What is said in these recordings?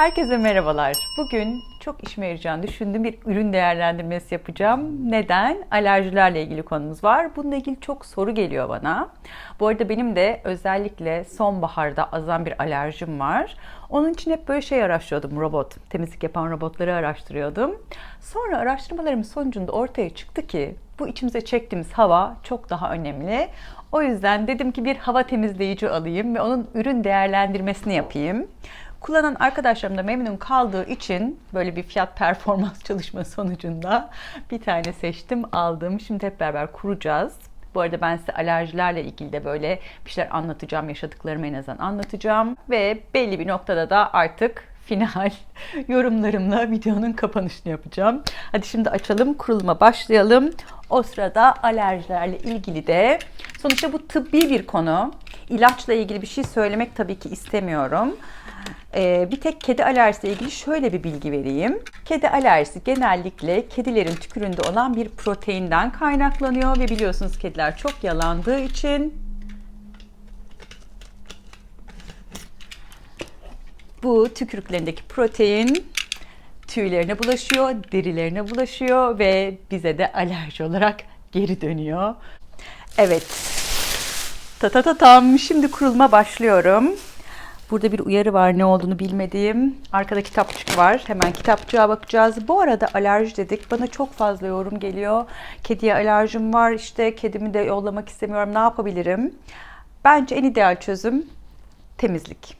Herkese merhabalar. Bugün çok işime yarayacağını düşündüğüm bir ürün değerlendirmesi yapacağım. Neden? Alerjilerle ilgili konumuz var. Bununla ilgili çok soru geliyor bana. Bu arada benim de özellikle sonbaharda azan bir alerjim var. Onun için hep böyle şey araştırıyordum robot. Temizlik yapan robotları araştırıyordum. Sonra araştırmalarım sonucunda ortaya çıktı ki bu içimize çektiğimiz hava çok daha önemli. O yüzden dedim ki bir hava temizleyici alayım ve onun ürün değerlendirmesini yapayım. Kullanan arkadaşlarım da memnun kaldığı için böyle bir fiyat performans çalışma sonucunda bir tane seçtim, aldım. Şimdi hep beraber kuracağız. Bu arada ben size alerjilerle ilgili de böyle bir şeyler anlatacağım, yaşadıklarımı en azından anlatacağım. Ve belli bir noktada da artık final yorumlarımla videonun kapanışını yapacağım. Hadi şimdi açalım, kuruluma başlayalım. O sırada alerjilerle ilgili de sonuçta bu tıbbi bir konu. İlaçla ilgili bir şey söylemek tabii ki istemiyorum. Ee, bir tek kedi alerjisiyle ilgili şöyle bir bilgi vereyim. Kedi alerjisi genellikle kedilerin tüküründe olan bir proteinden kaynaklanıyor ve biliyorsunuz kediler çok yalandığı için bu tükürüklerindeki protein tüylerine bulaşıyor, derilerine bulaşıyor ve bize de alerji olarak geri dönüyor. Evet. Ta ta ta tam. Şimdi kurulma başlıyorum. Burada bir uyarı var ne olduğunu bilmediğim. Arkada kitapçık var. Hemen kitapçığa bakacağız. Bu arada alerji dedik. Bana çok fazla yorum geliyor. Kediye alerjim var. İşte kedimi de yollamak istemiyorum. Ne yapabilirim? Bence en ideal çözüm temizlik.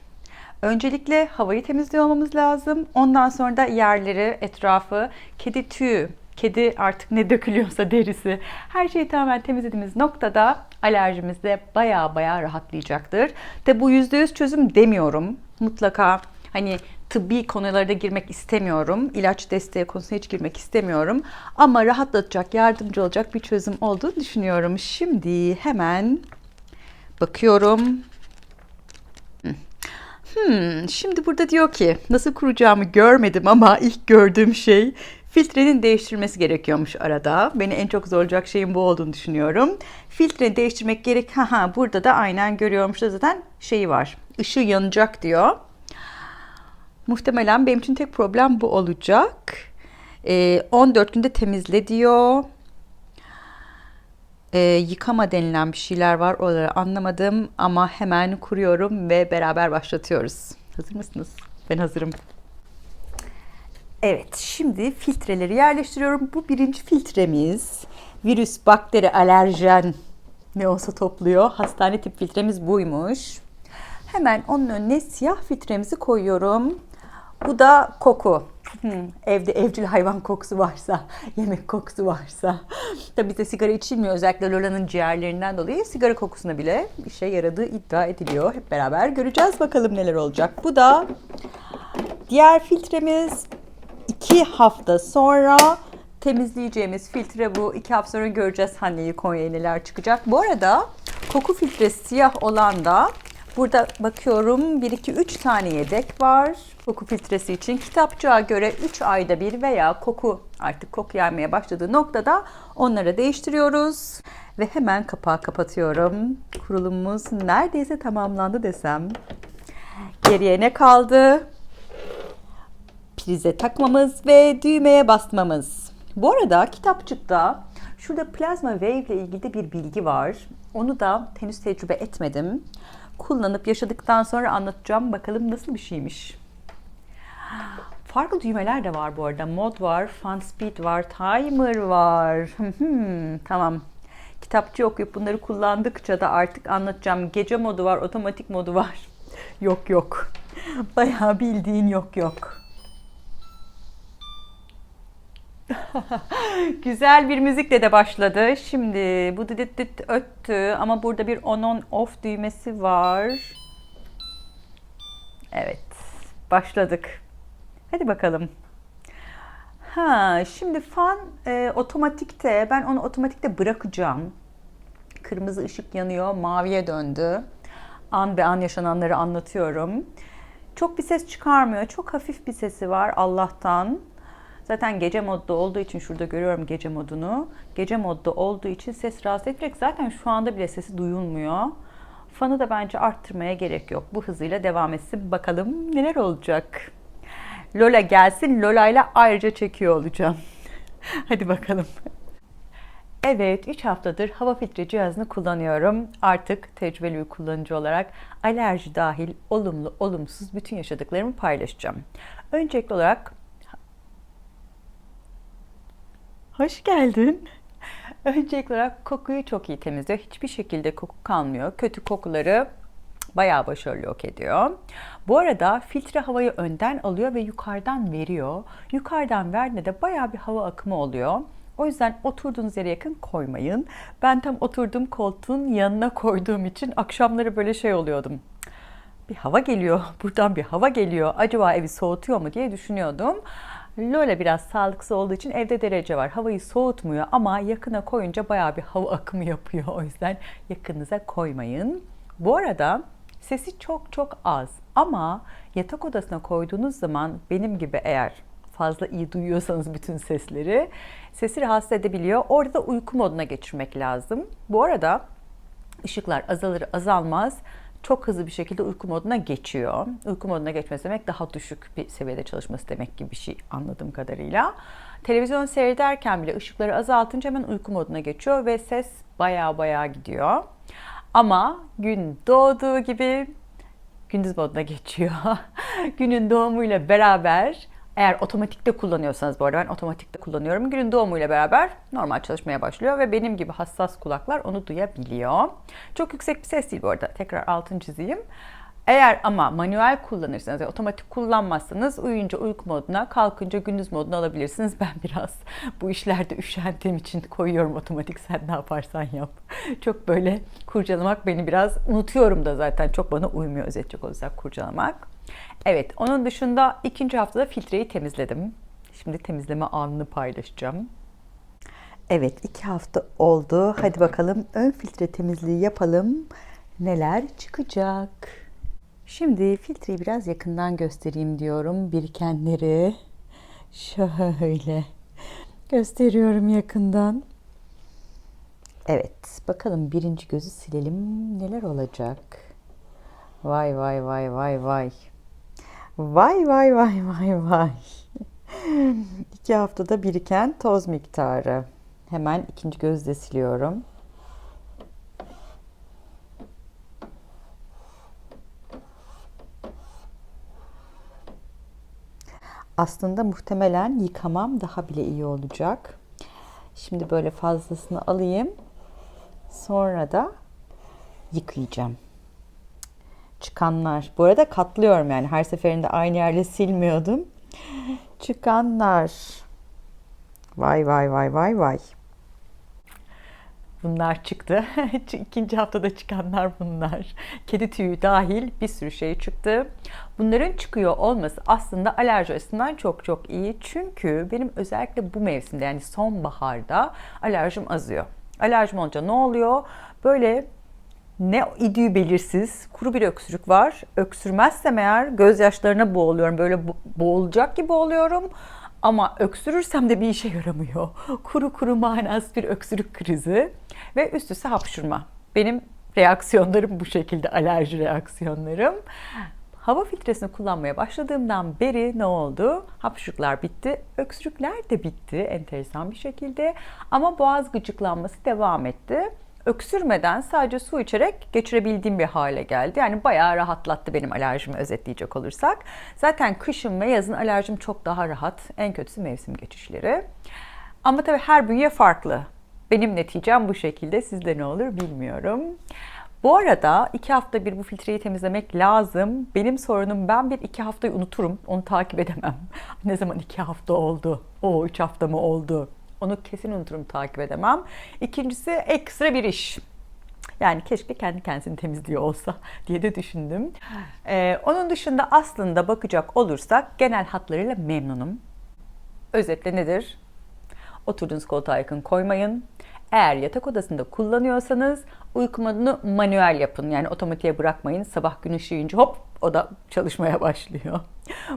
Öncelikle havayı temizliyor olmamız lazım. Ondan sonra da yerleri, etrafı, kedi tüyü, kedi artık ne dökülüyorsa derisi her şeyi tamamen temizlediğimiz noktada alerjimiz de baya baya rahatlayacaktır. De bu %100 çözüm demiyorum. Mutlaka hani tıbbi konulara da girmek istemiyorum. İlaç desteği konusuna hiç girmek istemiyorum. Ama rahatlatacak, yardımcı olacak bir çözüm olduğunu düşünüyorum. Şimdi hemen bakıyorum. Hmm, şimdi burada diyor ki nasıl kuracağımı görmedim ama ilk gördüğüm şey filtrenin değiştirilmesi gerekiyormuş arada. Beni en çok zorlayacak şeyin bu olduğunu düşünüyorum. Filtreyi değiştirmek gerek. Ha burada da aynen görüyormuş da zaten şeyi var. Işığı yanacak diyor. Muhtemelen benim için tek problem bu olacak. Ee, 14 günde temizle diyor. Ee, yıkama denilen bir şeyler var. Oraları anlamadım ama hemen kuruyorum ve beraber başlatıyoruz. Hazır mısınız? Ben hazırım. Evet, şimdi filtreleri yerleştiriyorum. Bu birinci filtremiz. Virüs, bakteri, alerjen ne olsa topluyor. Hastane tip filtremiz buymuş. Hemen onun önüne siyah filtremizi koyuyorum. Bu da koku. Hmm, evde evcil hayvan kokusu varsa, yemek kokusu varsa. Tabii bizde sigara içilmiyor. Özellikle Lola'nın ciğerlerinden dolayı sigara kokusuna bile işe yaradığı iddia ediliyor. Hep beraber göreceğiz bakalım neler olacak. Bu da diğer filtremiz. iki hafta sonra temizleyeceğimiz filtre bu. İki hafta sonra göreceğiz hani Konya'ya neler çıkacak. Bu arada koku filtresi siyah olan da Burada bakıyorum 1 2 3 tane yedek var. Koku filtresi için kitapçığa göre 3 ayda bir veya koku artık koku yaymaya başladığı noktada onları değiştiriyoruz ve hemen kapağı kapatıyorum. Kurulumumuz neredeyse tamamlandı desem. Geriye ne kaldı? Prize takmamız ve düğmeye basmamız. Bu arada kitapçıkta şurada plazma wave ile ilgili bir bilgi var. Onu da henüz tecrübe etmedim kullanıp yaşadıktan sonra anlatacağım. Bakalım nasıl bir şeymiş. Farklı düğmeler de var bu arada. Mod var, Fun Speed var, Timer var. tamam. Kitapçı okuyup bunları kullandıkça da artık anlatacağım. Gece modu var, otomatik modu var. yok yok. Bayağı bildiğin yok yok. Güzel bir müzikle de başladı. Şimdi bu dit dit öttü ama burada bir on on off düğmesi var. Evet. Başladık. Hadi bakalım. Ha, şimdi fan e, otomatikte ben onu otomatikte bırakacağım. Kırmızı ışık yanıyor, maviye döndü. An be an yaşananları anlatıyorum. Çok bir ses çıkarmıyor. Çok hafif bir sesi var Allah'tan. Zaten gece modda olduğu için şurada görüyorum gece modunu. Gece modda olduğu için ses rahatsız etmeyecek. Zaten şu anda bile sesi duyulmuyor. Fanı da bence arttırmaya gerek yok. Bu hızıyla devam etsin. Bakalım neler olacak. Lola gelsin. Lola ile ayrıca çekiyor olacağım. Hadi bakalım. Evet, 3 haftadır hava filtre cihazını kullanıyorum. Artık tecrübeli bir kullanıcı olarak alerji dahil olumlu, olumsuz bütün yaşadıklarımı paylaşacağım. Öncelikli olarak Hoş geldin. Öncelikli olarak kokuyu çok iyi temizliyor. Hiçbir şekilde koku kalmıyor. Kötü kokuları bayağı başarılı yok ediyor. Bu arada filtre havayı önden alıyor ve yukarıdan veriyor. Yukarıdan verdiğinde de bayağı bir hava akımı oluyor. O yüzden oturduğunuz yere yakın koymayın. Ben tam oturduğum koltuğun yanına koyduğum için akşamları böyle şey oluyordum. Bir hava geliyor, buradan bir hava geliyor. Acaba evi soğutuyor mu diye düşünüyordum. Lola biraz sağlıksız olduğu için evde derece var. Havayı soğutmuyor ama yakına koyunca bayağı bir hava akımı yapıyor. O yüzden yakınıza koymayın. Bu arada sesi çok çok az ama yatak odasına koyduğunuz zaman benim gibi eğer fazla iyi duyuyorsanız bütün sesleri sesi rahatsız edebiliyor. Orada da uyku moduna geçirmek lazım. Bu arada ışıklar azalır azalmaz çok hızlı bir şekilde uyku moduna geçiyor. Uyku moduna geçmesi demek daha düşük bir seviyede çalışması demek gibi bir şey anladığım kadarıyla. Televizyon seyrederken bile ışıkları azaltınca hemen uyku moduna geçiyor ve ses baya baya gidiyor. Ama gün doğduğu gibi gündüz moduna geçiyor. Günün doğumuyla beraber eğer otomatikte kullanıyorsanız bu arada ben otomatikte kullanıyorum. Günün doğumuyla beraber normal çalışmaya başlıyor ve benim gibi hassas kulaklar onu duyabiliyor. Çok yüksek bir ses değil bu arada. Tekrar altın çizeyim. Eğer ama manuel kullanırsanız, yani otomatik kullanmazsanız uyuyunca uyku moduna, kalkınca gündüz moduna alabilirsiniz. Ben biraz bu işlerde üşendiğim için koyuyorum otomatik sen ne yaparsan yap. Çok böyle kurcalamak beni biraz unutuyorum da zaten çok bana uymuyor özetecek olursak kurcalamak. Evet, onun dışında ikinci haftada filtreyi temizledim. Şimdi temizleme anını paylaşacağım. Evet, iki hafta oldu. Hadi bakalım ön filtre temizliği yapalım. Neler çıkacak? Şimdi filtreyi biraz yakından göstereyim diyorum. Birikenleri şöyle gösteriyorum yakından. Evet, bakalım birinci gözü silelim. Neler olacak? Vay vay vay vay vay. Vay vay vay vay vay. İki haftada biriken toz miktarı. Hemen ikinci gözde siliyorum. Aslında muhtemelen yıkamam daha bile iyi olacak. Şimdi böyle fazlasını alayım. Sonra da yıkayacağım çıkanlar. Bu arada katlıyorum yani her seferinde aynı yerde silmiyordum. Çıkanlar. Vay vay vay vay vay. Bunlar çıktı. İkinci haftada çıkanlar bunlar. Kedi tüyü dahil bir sürü şey çıktı. Bunların çıkıyor olması aslında alerji açısından çok çok iyi. Çünkü benim özellikle bu mevsimde yani sonbaharda alerjim azıyor. Alerjim olunca ne oluyor? Böyle ne idüğü belirsiz kuru bir öksürük var. Öksürmezsem eğer gözyaşlarına boğuluyorum. Böyle boğulacak gibi oluyorum. Ama öksürürsem de bir işe yaramıyor. Kuru kuru manasız bir öksürük krizi ve üst üste hapşurma. Benim reaksiyonlarım bu şekilde alerji reaksiyonlarım. Hava filtresini kullanmaya başladığımdan beri ne oldu? Hapşuruklar bitti, öksürükler de bitti enteresan bir şekilde. Ama boğaz gıcıklanması devam etti öksürmeden sadece su içerek geçirebildiğim bir hale geldi. Yani bayağı rahatlattı benim alerjimi özetleyecek olursak. Zaten kışın ve yazın alerjim çok daha rahat. En kötüsü mevsim geçişleri. Ama tabii her bünye farklı. Benim neticem bu şekilde. Sizde ne olur bilmiyorum. Bu arada iki hafta bir bu filtreyi temizlemek lazım. Benim sorunum ben bir iki haftayı unuturum. Onu takip edemem. ne zaman iki hafta oldu? O üç hafta mı oldu? Onu kesin unuturum, takip edemem. İkincisi ekstra bir iş. Yani keşke kendi kendisini temizliyor olsa diye de düşündüm. Ee, onun dışında aslında bakacak olursak genel hatlarıyla memnunum. Özetle nedir? Oturduğunuz koltuğa yakın koymayın. Eğer yatak odasında kullanıyorsanız uyku modunu manuel yapın. Yani otomatiğe bırakmayın. Sabah gün ışığınca hop o da çalışmaya başlıyor.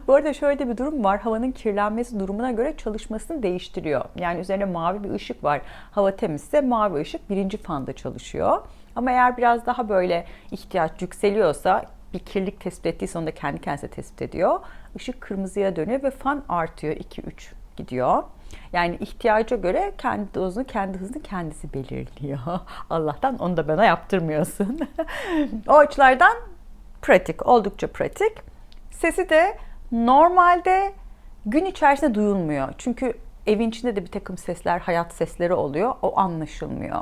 Bu arada şöyle bir durum var. Havanın kirlenmesi durumuna göre çalışmasını değiştiriyor. Yani üzerine mavi bir ışık var. Hava temizse mavi ışık birinci fanda çalışıyor. Ama eğer biraz daha böyle ihtiyaç yükseliyorsa bir kirlilik tespit ettiyse onu da kendi kendine tespit ediyor. Işık kırmızıya dönüyor ve fan artıyor 2-3 gidiyor. Yani ihtiyaca göre kendi dozunu, kendi hızını kendisi belirliyor. Allah'tan onu da bana yaptırmıyorsun. o açılardan pratik, oldukça pratik. Sesi de normalde gün içerisinde duyulmuyor. Çünkü evin içinde de bir takım sesler, hayat sesleri oluyor. O anlaşılmıyor.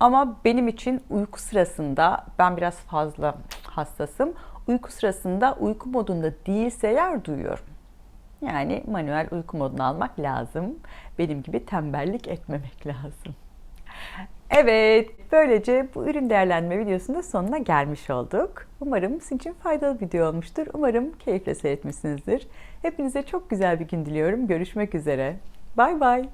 Ama benim için uyku sırasında ben biraz fazla hassasım. Uyku sırasında uyku modunda değilse eğer duyuyorum. Yani manuel uyku modunu almak lazım. Benim gibi tembellik etmemek lazım. Evet, böylece bu ürün değerlendirme videosunun da sonuna gelmiş olduk. Umarım sizin için faydalı bir video olmuştur. Umarım keyifle seyretmişsinizdir. Hepinize çok güzel bir gün diliyorum. Görüşmek üzere. Bay bay.